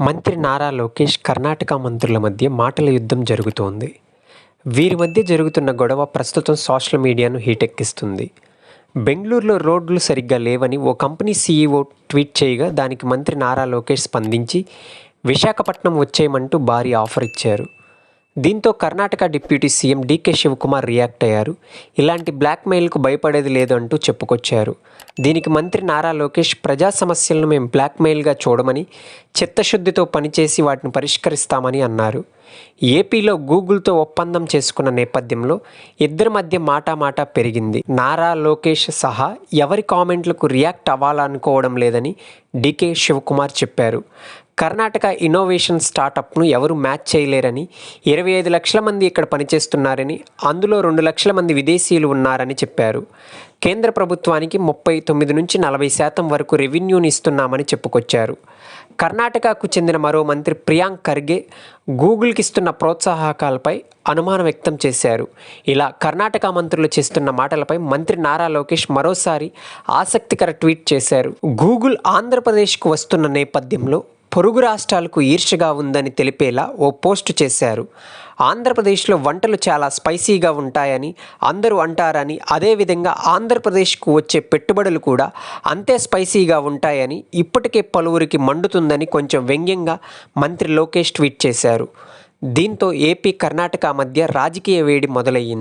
మంత్రి నారా లోకేష్ కర్ణాటక మంత్రుల మధ్య మాటల యుద్ధం జరుగుతోంది. వీరి మధ్య జరుగుతున్న గొడవ ప్రస్తుతం సోషల్ మీడియాను హీటెక్కిస్తుంది. బెంగళూరులో రోడ్లు సరిగ్గా లేవని ఓ కంపెనీ సీఈఓ ట్వీట్ చేయగా దానికి మంత్రి నారా లోకేష్ స్పందించి విశాఖపట్నం వచ్చేయమంటూ భారీ ఆఫర్ ఇచ్చారు. దీంతో Karnataka deputy CM DK Shivakumar react అయ్యారు. ఇలాంటి బ్లాక్మెయిల్కు భయపడేది లేదు అంటూ చెప్పుకొచ్చారు. దీనికి మంత్రి నారా లోకేష్ ప్రజా సమస్యలను మేము బ్లాక్మెయిల్గా చూడమని చిత్తశుద్ధితో పనిచేసి వాటిని పరిష్కరిస్తామని అన్నారు. ఏపీలో గూగుల్తో ఒప్పందం చేసుకున్న నేపథ్యంలో ఇద్దరి మధ్య మాటామాట పెరిగింది. నారా లోకేష్ సహా ఎవరి కామెంట్లకు రియాక్ట్ అవ్వాలనుకోవడం లేదని డీకే శివకుమార్ చెప్పారు. కర్ణాటక ఇన్నోవేషన్ స్టార్టప్ను ఎవరు మ్యాచ్ చేయలేరని ఇరవై ఐదు లక్షల మంది ఇక్కడ పనిచేస్తున్నారని అందులో రెండు లక్షల మంది విదేశీయులు ఉన్నారని చెప్పారు. కేంద్ర ప్రభుత్వానికి ముప్పై తొమ్మిది నుంచి నలభై శాతం వరకు రెవెన్యూని ఇస్తున్నామని చెప్పుకొచ్చారు. కర్ణాటకకు చెందిన మరో మంత్రి ప్రియాంక్ ఖర్గే గూగుల్కి ఇస్తున్న ప్రోత్సాహకాలపై అనుమానం వ్యక్తం చేశారు. ఇలా కర్ణాటక మంత్రులు చేస్తున్న మాటలపై మంత్రి నారా లోకేష్ మరోసారి ఆసక్తికర ట్వీట్ చేశారు. గూగుల్ ఆంధ్రప్రదేశ్కు వస్తున్న నేపథ్యంలో పొరుగు రాష్ట్రాలకు ఈర్ష్యగా ఉందని తెలిపేలా ఓ పోస్ట్ చేశారు. ఆంధ్రప్రదేశ్లో వంటలు చాలా స్పైసీగా ఉంటాయని అందరూ అంటారని అదేవిధంగా ఆంధ్రప్రదేశ్కు వచ్చే పెట్టుబడులు కూడా అంతే స్పైసీగా ఉంటాయని ఇప్పటికే పలువురికి మండుతుందని కొంచెం వ్యంగ్యంగా మంత్రి లోకేష్ ట్వీట్ చేశారు. దీంతో ఏపీ కర్ణాటక మధ్య రాజకీయ వేడి మొదలయ్యింది.